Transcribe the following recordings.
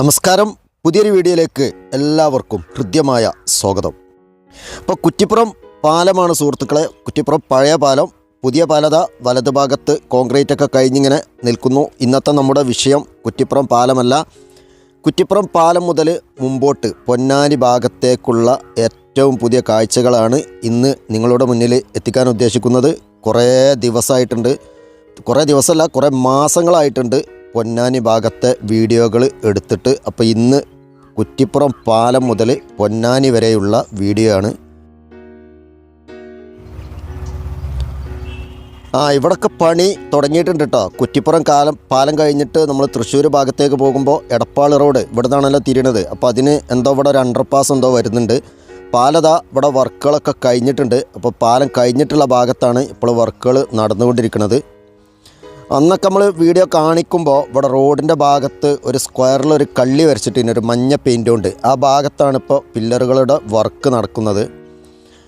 നമസ്കാരം. പുതിയൊരു വീഡിയോയിലേക്ക് എല്ലാവർക്കും ഹൃദ്യമായ സ്വാഗതം. ഇപ്പോൾ കുറ്റിപ്പുറം പാലമാണ് സുഹൃത്തുക്കളെ. കുറ്റിപ്പുറം പഴയ പാലം പുതിയ പാലത വലത് ഭാഗത്ത് കോൺക്രീറ്റ് ഒക്കെ കഴിഞ്ഞിങ്ങനെ നിൽക്കുന്നു. ഇന്നത്തെ നമ്മുടെ വിഷയം കുറ്റിപ്പുറം പാലമല്ല. കുറ്റിപ്പുറം പാലം മുതൽ മുമ്പോട്ട് പൊന്നാനി ഭാഗത്തേക്കുള്ള ഏറ്റവും പുതിയ കാഴ്ചകളാണ് ഇന്ന് നിങ്ങളുടെ മുന്നിൽ എത്തിക്കാൻ ഉദ്ദേശിക്കുന്നത്. കുറേ ദിവസമായിട്ടുണ്ട്. കുറേ ദിവസമല്ല കുറേ മാസങ്ങളായിട്ടുണ്ട്. പൊന്നാനി ഭാഗത്തെ വീഡിയോകൾ എടുത്തിട്ട് അപ്പോൾ ഇന്ന് കുറ്റിപ്പുറം പാലം മുതൽ പൊന്നാനി വരെയുള്ള വീഡിയോ ആണ്. ആ ഇവിടൊക്കെ പണി തുടങ്ങിയിട്ടുണ്ട് കേട്ടോ കുറ്റിപ്പുറം കാലം പാലം കഴിഞ്ഞിട്ട് നമ്മൾ തൃശ്ശൂർ ഭാഗത്തേക്ക് പോകുമ്പോൾ എടപ്പാൾ റോഡ് ഇവിടെ നിന്നാണല്ലോ തിരിയണത്. അപ്പോൾ അതിന് എന്തോ ഇവിടെ ഒരു അണ്ടർപാസ് എന്തോ വരുന്നുണ്ട്. പാലതാ ഇവിടെ വർക്കുകളൊക്കെ കഴിഞ്ഞിട്ടുണ്ട്. അപ്പോൾ പാലം കഴിഞ്ഞിട്ടുള്ള ഭാഗത്താണ് ഇപ്പോൾ വർക്കുകൾ നടന്നുകൊണ്ടിരിക്കുന്നത് അന്നൊക്കെ നമ്മൾ വീഡിയോ കാണിക്കുമ്പോൾ ഇവിടെ റോഡിന്റെ ഭാഗത്ത് ഒരു സ്ക്വയറിൽ ഒരു കള്ളി വരച്ചിട്ട് ഇതിനൊരു മഞ്ഞ പെയിന്റ് ഉണ്ട്. ആ ഭാഗത്താണ് ഇപ്പോൾ പില്ലറുകളുടെ വർക്ക് നടക്കുന്നത്.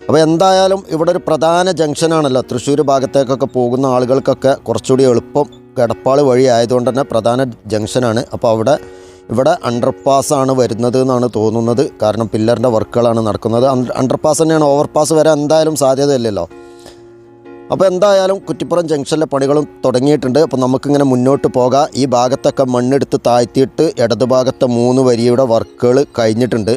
അപ്പോൾ എന്തായാലും ഇവിടെ ഒരു പ്രധാന ജംഗ്ഷനാണല്ലോ തൃശ്ശൂർ ഭാഗത്തേക്കൊക്കെ പോകുന്ന ആളുകൾക്കൊക്കെ കുറച്ചുകൂടി എളുപ്പം കിടപ്പാൾ വഴി ആയതുകൊണ്ട് തന്നെ പ്രധാന ജംഗ്ഷനാണ് അപ്പോൾ അവിടെ ഇവിടെ അണ്ടർപാസ് ആണ് വരുന്നത് എന്നാണ് തോന്നുന്നത്. കാരണം പില്ലറിന്റെ വർക്കുകളാണ് നടക്കുന്നത്. അണ്ടർപാസ് തന്നെയാണ്. ഓവർപാസ് വരെ എന്തായാലും സാധ്യതയില്ലല്ലോ. അപ്പോൾ എന്തായാലും കുറ്റിപ്പുറം ജംഗ്ഷനിലെ പണികളും തുടങ്ങിയിട്ടുണ്ട്. അപ്പോൾ നമുക്കിങ്ങനെ മുന്നോട്ട് പോകാം. ഈ ഭാഗത്തൊക്കെ മണ്ണെടുത്ത് താഴ്ത്തിയിട്ട് ഇടതുഭാഗത്തെ മൂന്ന് വരിയുടെ വർക്കുകൾ കഴിഞ്ഞിട്ടുണ്ട്.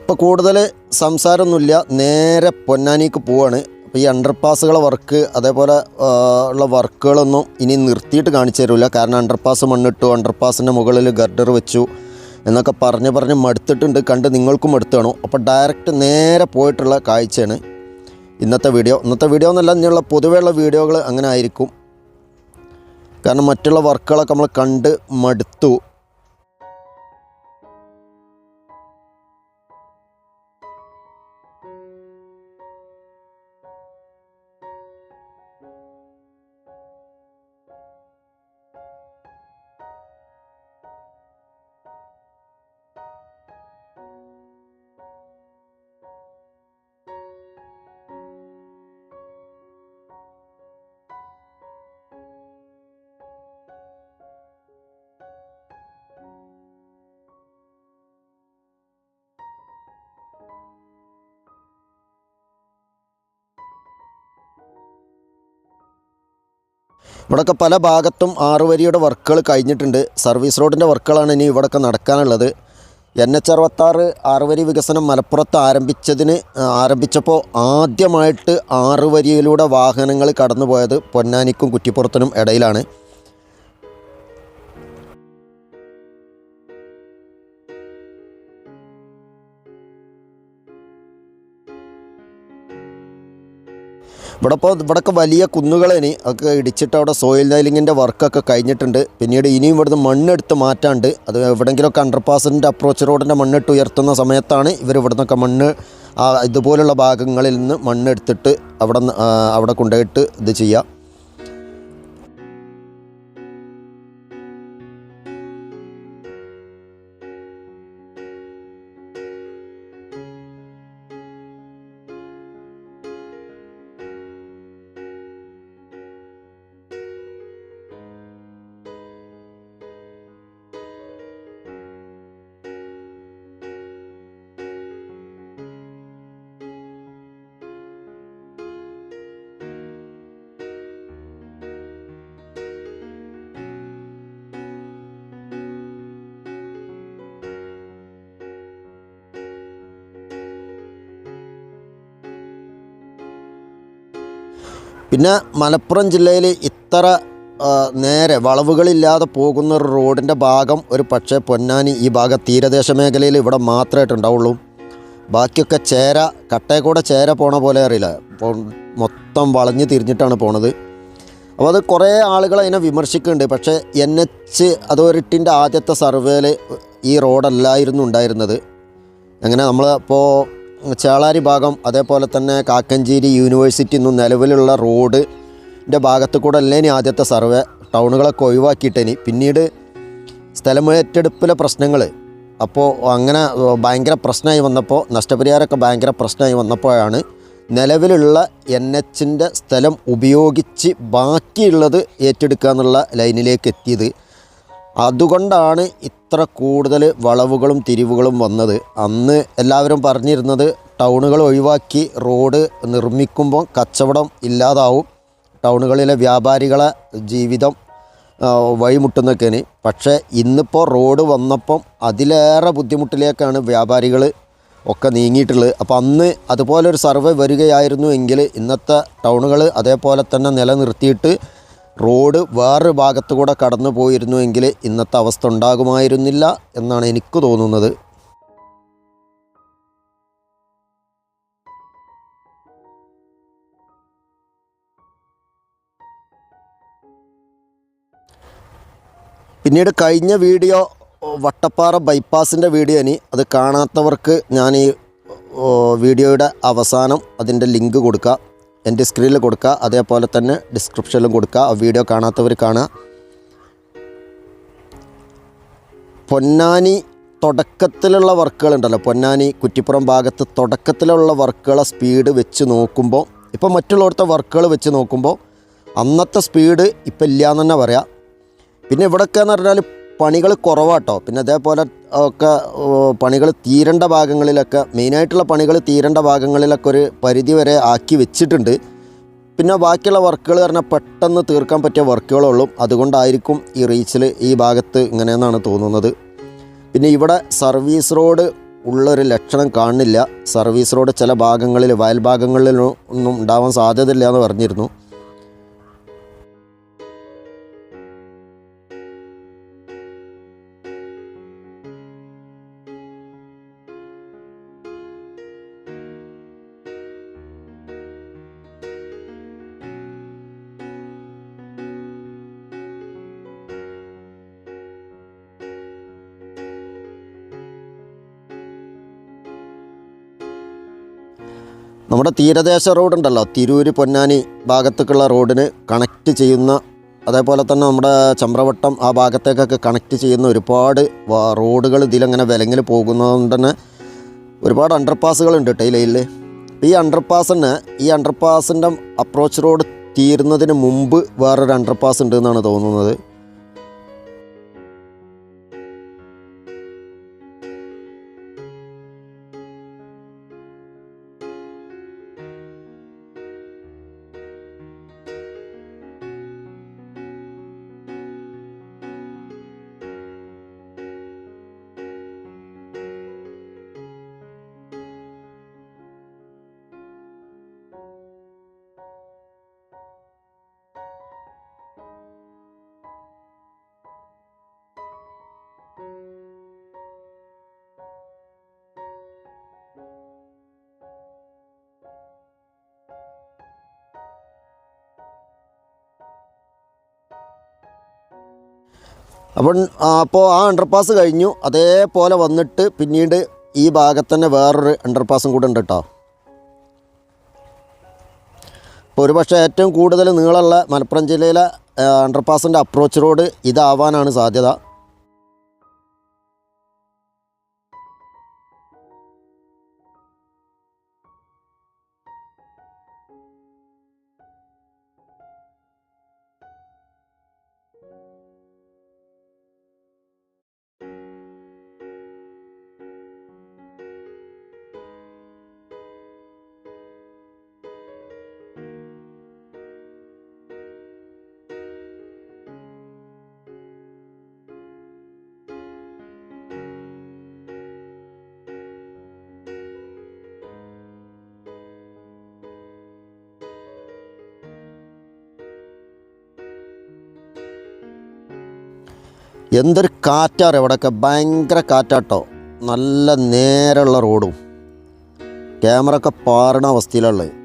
ഇപ്പോൾ കൂടുതൽ സംസാരമൊന്നുമില്ല. നേരെ പൊന്നാനിക്ക് പോവാണ്. അപ്പോൾ ഈ അണ്ടർപാസുകളെ വർക്ക് അതേപോലെ ഉള്ള വർക്കുകളൊന്നും ഇനി നിർത്തിയിട്ട് കാണിച്ചു തരില്ല കാരണം അണ്ടർപാസ് മണ്ണിട്ടു അണ്ടർപാസിന്റെ മുകളിൽ ഗർഡർ വെച്ചു എന്നൊക്കെ പറഞ്ഞ് പറഞ്ഞ് മടുത്തിട്ടുണ്ട്. കണ്ട് നിങ്ങൾക്കും മടുത്തു കാണും. അപ്പോൾ ഡയറക്റ്റ് നേരെ പോയിട്ടുള്ള കാഴ്ചയാണ് ഇന്നത്തെ വീഡിയോ ഇന്നത്തെ വീഡിയോ എന്നല്ല ഇനിയുള്ള പൊതുവെയുള്ള വീഡിയോകൾ അങ്ങനെ ആയിരിക്കും. കാരണം മറ്റുള്ള വർക്കുകളൊക്കെ നമ്മൾ കണ്ട് മടുത്തു. ഇവിടെയൊക്കെ പല ഭാഗത്തും ആറുവരിയുടെ വർക്കുകൾ കഴിഞ്ഞിട്ടുണ്ട്. സർവീസ് റോഡിന്റെ വർക്കുകളാണ് ഇനി ഇവിടെയൊക്കെ നടക്കാനുള്ളത്. എൻ എച്ച് അറുപത്താറ് ആറുവരി വികസനം മലപ്പുറത്ത് ആരംഭിച്ചതിന് ആരംഭിച്ചപ്പോൾ ആദ്യമായിട്ട് ആറുവരിയിലൂടെ വാഹനങ്ങൾ കടന്നുപോയത് പൊന്നാനിക്കും കുറ്റിപ്പുറത്തിനും ഇടയിലാണ്. ഇവിടെ ഇപ്പോൾ ഇവിടെയൊക്കെ വലിയ കുന്നുകളേനി. ഒക്കെ ഇടിച്ചിട്ട് അവിടെ സോയിൽ നൈലിങ്ങിന്റെ വർക്കൊക്കെ കഴിഞ്ഞിട്ടുണ്ട്. പിന്നീട് ഇനിയും ഇവിടുന്ന് മണ്ണെടുത്ത് മാറ്റാണ്ട് അത് എവിടെയെങ്കിലുമൊക്കെ അണ്ടർപാസിന്റെ അപ്രോച്ച് റോഡിന്റെ മണ്ണിട്ട് ഉയർത്തുന്ന സമയത്താണ് ഇവർ ഇവിടുന്നൊക്കെ മണ്ണ് ഇതുപോലുള്ള ഭാഗങ്ങളിൽ നിന്ന് മണ്ണെടുത്തിട്ട് അവിടെ അവിടെ കൊണ്ടുപോയിട്ട് ഇത് ചെയ്യുക പിന്നെ മലപ്പുറം ജില്ലയിൽ ഇത്ര നേരെ വളവുകളില്ലാതെ പോകുന്ന ഒരു റോഡിന്റെ ഭാഗം ഒരു പക്ഷേ പൊന്നാനി ഈ ഭാഗം തീരദേശ മേഖലയിൽ ഇവിടെ മാത്രമായിട്ട് ഉണ്ടാവുള്ളൂ. ബാക്കിയൊക്കെ ചേര കട്ടയക്കൂടെ ചേര പോണ പോലെ അറിയില്ല. മൊത്തം വളഞ്ഞ് തിരിഞ്ഞിട്ടാണ് പോണത്. അപ്പോൾ അത് കുറേ ആളുകൾ അതിനെ വിമർശിക്കുന്നുണ്ട്. പക്ഷേ എൻ എച്ച് അതോറിറ്റിന്റെ ആദ്യത്തെ സർവേയിൽ ഈ റോഡല്ലായിരുന്നു ഉണ്ടായിരുന്നത്. അങ്ങനെ നമ്മൾ ഇപ്പോൾ ചേളാരി ഭാഗം അതേപോലെ തന്നെ കാക്കഞ്ചേരി യൂണിവേഴ്സിറ്റി നിന്നും നിലവിലുള്ള റോഡിന്റെ ഭാഗത്ത് കൂടെ അല്ലേ ഇനി ആദ്യത്തെ സർവേ. ടൗണുകളൊക്കെ ഒഴിവാക്കിയിട്ടേനി പിന്നീട് സ്ഥലമേറ്റെടുപ്പിലെ പ്രശ്നങ്ങൾ അപ്പോൾ അങ്ങനെ ഭയങ്കര പ്രശ്നമായി വന്നപ്പോൾ നഷ്ടപരിഹാരമൊക്കെ ഭയങ്കര പ്രശ്നമായി വന്നപ്പോഴാണ് നിലവിലുള്ള എൻ എച്ചിന്റെ സ്ഥലം ഉപയോഗിച്ച് ബാക്കിയുള്ളത് ഏറ്റെടുക്കുക എന്നുള്ള ലൈനിലേക്ക് എത്തിയത്. അതുകൊണ്ടാണ് ഇത്ര കൂടുതൽ വളവുകളും തിരിവുകളും വന്നത്. അന്ന് എല്ലാവരും പറഞ്ഞിരുന്നത് ടൗണുകൾ ഒഴിവാക്കി റോഡ് നിർമ്മിക്കുമ്പോൾ കച്ചവടം ഇല്ലാതാവും. ടൗണുകളിലെ വ്യാപാരികളെ ജീവിതം വഴിമുട്ടുന്നൊക്കെയാണ്. പക്ഷേ ഇന്നിപ്പോൾ റോഡ് വന്നപ്പം അതിലേറെ ബുദ്ധിമുട്ടിലേക്കാണ് വ്യാപാരികൾ ഒക്കെ നീങ്ങിയിട്ടുള്ളത്. അപ്പോൾ അന്ന് അതുപോലൊരു സർവേ വരികയായിരുന്നു എങ്കിൽ ഇന്നത്തെ ടൗണുകൾ അതേപോലെ തന്നെ നിലനിർത്തിയിട്ട് റോഡ് വേറൊരു ഭാഗത്തു കൂടെ കടന്നു പോയിരുന്നുവെങ്കിൽ ഇന്നത്തെ അവസ്ഥ ഉണ്ടാകുമായിരുന്നില്ല എന്നാണ് എനിക്ക് തോന്നുന്നത്. പിന്നീട് കഴിഞ്ഞ വീഡിയോ വട്ടപ്പാറ ബൈപ്പാസിന്റെ വീഡിയോ ഇനി അത് കാണാത്തവർക്ക് ഞാൻ ഈ വീഡിയോയുടെ അവസാനം അതിന്റെ ലിങ്ക് കൊടുക്കുക എന്റെ സ്ക്രീനിൽ കൊടുക്കുക അതേപോലെ തന്നെ ഡിസ്ക്രിപ്ഷനിലും കൊടുക്കുക. ആ വീഡിയോ കാണാത്തവർ കാണുക. പൊന്നാനി തുടക്കത്തിലുള്ള വർക്കുകൾ ഉണ്ടല്ലോ. പൊന്നാനി കുറ്റിപ്പുറം ഭാഗത്ത് തുടക്കത്തിലുള്ള വർക്കുകളെ സ്പീഡ് വെച്ച് നോക്കുമ്പോൾ ഇപ്പോൾ മറ്റുള്ളവരുടെ വർക്കുകൾ വെച്ച് നോക്കുമ്പോൾ അന്നത്തെ സ്പീഡ് ഇപ്പം ഇല്ല എന്ന് തന്നെ പറയാം. പിന്നെ ഇവിടെയൊക്കെ എന്ന് പറഞ്ഞാൽ പണികൾ കുറവാട്ടോ. പിന്നെ അതേപോലെ ഒക്കെ പണികൾ തീരേണ്ട ഭാഗങ്ങളിലൊക്കെ മെയിനായിട്ടുള്ള പണികൾ തീരേണ്ട ഭാഗങ്ങളിലൊക്കെ ഒരു പരിധി വരെ ആക്കി വെച്ചിട്ടുണ്ട്. പിന്നെ ബാക്കിയുള്ള വർക്കുകൾ പറഞ്ഞാൽ പെട്ടെന്ന് തീർക്കാൻ പറ്റിയ വർക്കുകളുള്ളൂ. അതുകൊണ്ടായിരിക്കും ഈ റീച്ചിൽ ഈ ഭാഗത്ത് ഇങ്ങനെയെന്നാണ് തോന്നുന്നത്. പിന്നെ ഇവിടെ സർവീസ് റോഡ് ഉള്ളൊരു ലക്ഷണം കാണുന്നില്ല. സർവീസ് റോഡ് ചില ഭാഗങ്ങളിൽ വയൽ ഭാഗങ്ങളിൽ ഒന്നും ഉണ്ടാവാൻ സാധ്യതയില്ല എന്ന് പറഞ്ഞിരുന്നു. നമ്മുടെ തീരദേശ റോഡുണ്ടല്ലോ. തിരൂര് പൊന്നാനി ഭാഗത്തേക്കുള്ള റോഡിന് കണക്ട് ചെയ്യുന്ന അതേപോലെ തന്നെ നമ്മുടെ ചമ്രവട്ടം ആ ഭാഗത്തേക്കൊക്കെ കണക്ട് ചെയ്യുന്ന ഒരുപാട് റോഡുകൾ ഇതിലങ്ങനെ വിലങ്ങിൽ പോകുന്നതുകൊണ്ട് തന്നെ ഒരുപാട് അണ്ടർപാസുകളുണ്ട് കേട്ടോ ഈ ലൈനിൽ ഈ അണ്ടർപാസ് തന്നെ ഈ അണ്ടർപാസിന്റെ അപ്രോച്ച് റോഡ് തീരുന്നതിന് മുമ്പ് വേറൊരു അണ്ടർപാസ് ഉണ്ട് എന്നാണ് തോന്നുന്നത്. അപ്പം അപ്പോൾ ആ അണ്ടർപാസ് കഴിഞ്ഞു. അതേപോലെ വന്നിട്ട് പിന്നീട് ഈ ഭാഗത്ത് തന്നെ വേറൊരു അണ്ടർപാസും കൂടെ ഉണ്ട് കേട്ടോ ഇപ്പോൾ ഒരുപക്ഷെ ഏറ്റവും കൂടുതൽ നീളമുള്ള മലപ്പുറം ജില്ലയിലെ അണ്ടർപാസിന്റെ അപ്രോച്ച് റോഡ് ഇതാവാനാണ് സാധ്യത. എന്തൊരു കാറ്റാറ് ഇവിടെയൊക്കെ ഭയങ്കര കാറ്റാട്ടോ. നല്ല നേരെയുള്ള റോഡും. ക്യാമറ ഒക്കെ പാറണ അവസ്ഥയിലുള്ളത്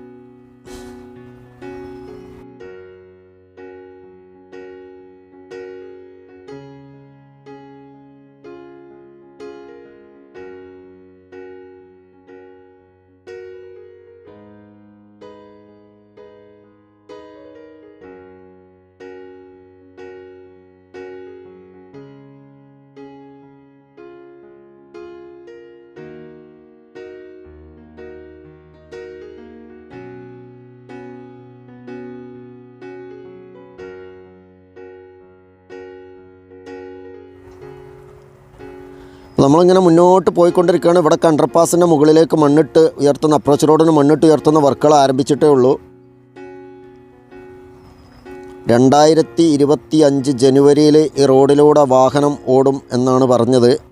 നമ്മളിങ്ങനെ മുന്നോട്ട് പോയിക്കൊണ്ടിരിക്കുകയാണ്. ഇവിടെ കണ്ടർപാസിന്റെ മുകളിലേക്ക് മണ്ണിട്ട് ഉയർത്തുന്ന അപ്രോച്ച് റോഡിന് മണ്ണിട്ട് ഉയർത്തുന്ന വർക്കുകൾ ആരംഭിച്ചിട്ടേ ഉള്ളൂ. രണ്ടായിരത്തി ഇരുപത്തി അഞ്ച് ജനുവരിയിൽ ഈ റോഡിലൂടെ വാഹനം ഓടും എന്നാണ് പറഞ്ഞത്.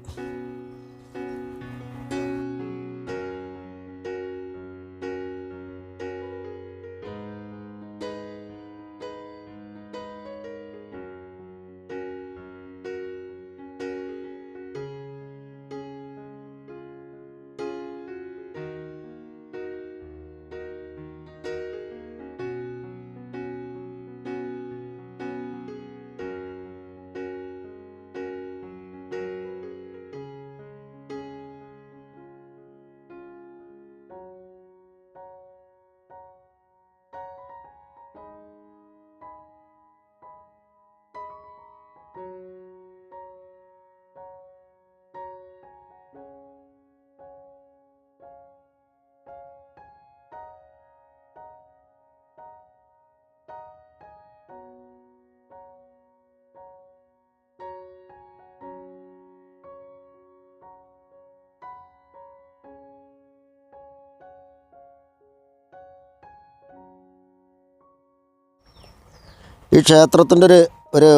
ഈ ക്ഷേത്രത്തിന്റെ ഒരു ഒരു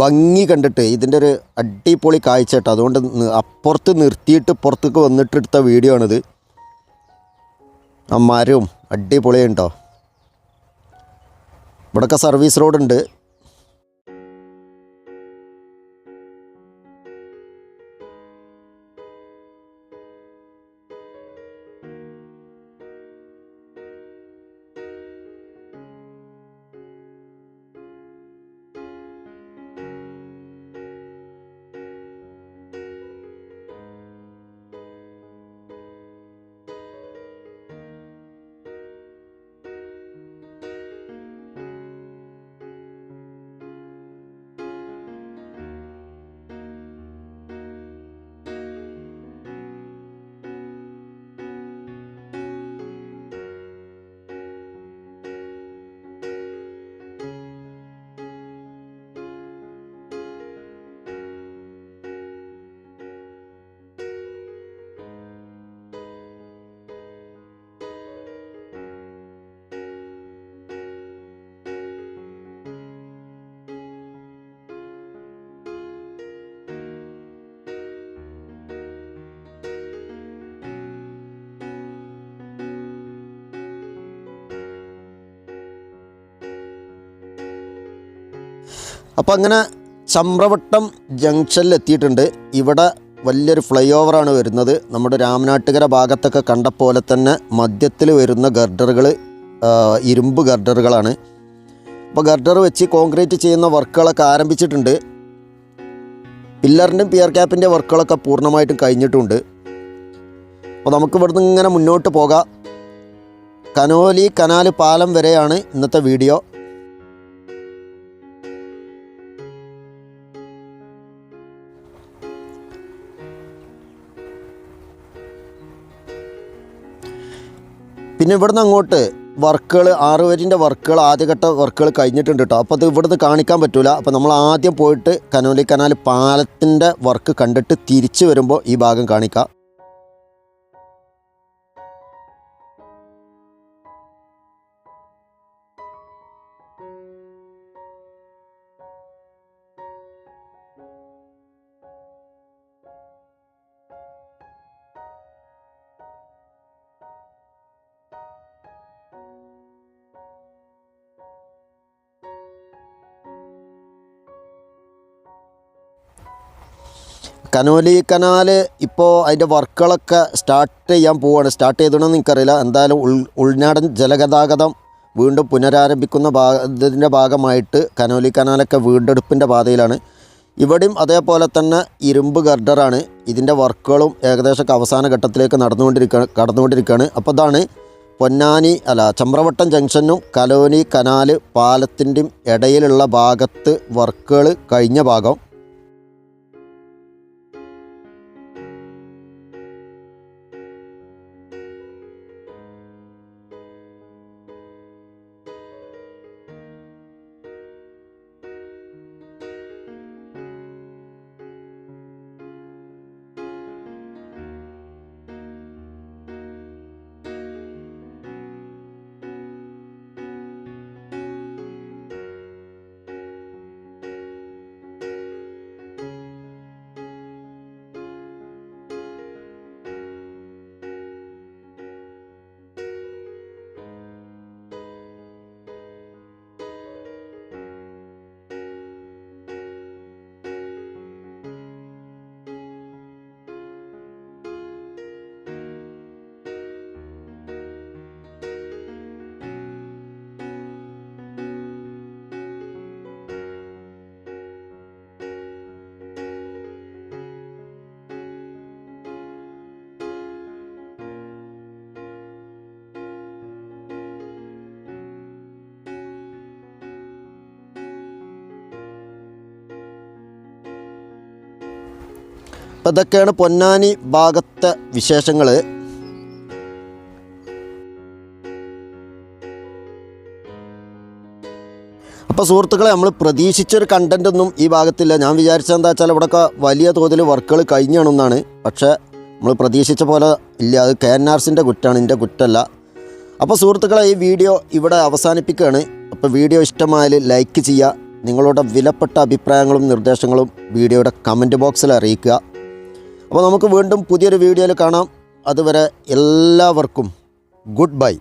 ഭംഗി കണ്ടിട്ട് ഇതിന്റെ ഒരു അടിപൊളി കാഴ്ച കേട്ടോ. അതുകൊണ്ട് അപ്പുറത്ത് നിർത്തിയിട്ട് പുറത്തേക്ക് വന്നിട്ട് എടുത്ത വീഡിയോ ആണിത്. ആ മരവും അടിപൊളിയുണ്ടോ ഇവിടെയൊക്കെ സർവീസ് റോഡുണ്ട് അപ്പോൾ അങ്ങനെ ചമ്രവട്ടം ജംഗ്ഷനിൽ എത്തിയിട്ടുണ്ട്. ഇവിടെ വലിയൊരു ഫ്ലൈ ഓവറാണ് വരുന്നത്. നമ്മുടെ രാമനാട്ടുകര ഭാഗത്തൊക്കെ കണ്ട പോലെ തന്നെ മധ്യത്തിൽ വരുന്ന ഗർഡറുകൾ ഇരുമ്പ് ഗർഡറുകളാണ്. അപ്പോൾ ഗർഡർ വെച്ച് കോൺക്രീറ്റ് ചെയ്യുന്ന വർക്കുകളൊക്കെ ആരംഭിച്ചിട്ടുണ്ട്. പില്ലറിന്റെയും പിയർ ക്യാപ്പിന്റെ വർക്കുകളൊക്കെ പൂർണമായിട്ടും കഴിഞ്ഞിട്ടുണ്ട്. അപ്പോൾ നമുക്ക് ഇവിടുന്ന് ഇങ്ങനെ മുന്നോട്ട് പോകാം. കനോലി കനാൽ പാലം വരെയാണ് ഇന്നത്തെ വീഡിയോ പിന്നെ ഇവിടുന്ന് അങ്ങോട്ട് വർക്കുകൾ ആറ് വരിന്റെ വർക്കുകൾ ആദ്യഘട്ട വർക്കുകൾ കഴിഞ്ഞിട്ടുണ്ട് കേട്ടോ അപ്പോൾ അത് ഇവിടുന്ന് കാണിക്കാൻ പറ്റൂല. അപ്പോൾ നമ്മൾ ആദ്യം പോയിട്ട് കനോലി കനാൽ പാലത്തിന്റെ വർക്ക് കണ്ടിട്ട് തിരിച്ചു വരുമ്പോൾ ഈ ഭാഗം കാണിക്കാം. കനോലി കനാൽ ഇപ്പോൾ അതിന്റെ വർക്കുകളൊക്കെ സ്റ്റാർട്ട് ചെയ്യാൻ പോവുകയാണ് സ്റ്റാർട്ട് ചെയ്തണമെന്ന് എനിക്കറിയില്ല. എന്തായാലും ഉൾ ഉൾനാടൻ ജലഗതാഗതം വീണ്ടും പുനരാരംഭിക്കുന്ന ഭാഗ ഇതിന്റെ ഭാഗമായിട്ട് കനോലി കനാലൊക്കെ വീണ്ടെടുപ്പിന്റെ പാതയിലാണ്. ഇവിടെയും അതേപോലെ തന്നെ ഇരുമ്പ് ഗർഡറാണ്. ഇതിന്റെ വർക്കുകളും ഏകദേശമൊക്കെ അവസാന ഘട്ടത്തിലേക്ക് നടന്നുകൊണ്ടിരിക്കുകയാണ് കടന്നുകൊണ്ടിരിക്കുകയാണ്. അപ്പോൾ അതാണ് പൊന്നാനി അല്ല ചമ്രവട്ടം ജംഗ്ഷനും കലോനി കനാല് പാലത്തിന്റെയും ഇടയിലുള്ള ഭാഗത്ത് വർക്കുകൾ കഴിഞ്ഞ ഭാഗം. അപ്പം ഇതൊക്കെയാണ് പൊന്നാനി ഭാഗത്തെ വിശേഷങ്ങൾ അപ്പോൾ സുഹൃത്തുക്കളെ നമ്മൾ പ്രതീക്ഷിച്ചൊരു കണ്ടന്റ് ഒന്നും ഈ ഭാഗത്തില്ല. ഞാൻ വിചാരിച്ചത് എന്താ വെച്ചാൽ ഇവിടെയൊക്കെ വലിയ തോതിൽ വർക്കുകൾ കഴിഞ്ഞാണെന്നാണ്. പക്ഷേ നമ്മൾ പ്രതീക്ഷിച്ച പോലെ ഇല്ല. അത് കെ എൻ ആർ സിന്റെ കുറ്റാണ് എന്റെ കുറ്റമല്ല അപ്പോൾ സുഹൃത്തുക്കളെ ഈ വീഡിയോ ഇവിടെ അവസാനിപ്പിക്കുകയാണ്. അപ്പോൾ വീഡിയോ ഇഷ്ടമായാൽ ലൈക്ക് ചെയ്യുക. നിങ്ങളുടെ വിലപ്പെട്ട അഭിപ്രായങ്ങളും നിർദ്ദേശങ്ങളും വീഡിയോയുടെ കമന്റ് ബോക്സിൽ അറിയിക്കുക. അപ്പോൾ നമുക്ക് വീണ്ടും പുതിയൊരു വീഡിയോയിൽ കാണാം. അതുവരെ എല്ലാവർക്കും ഗുഡ് ബൈ.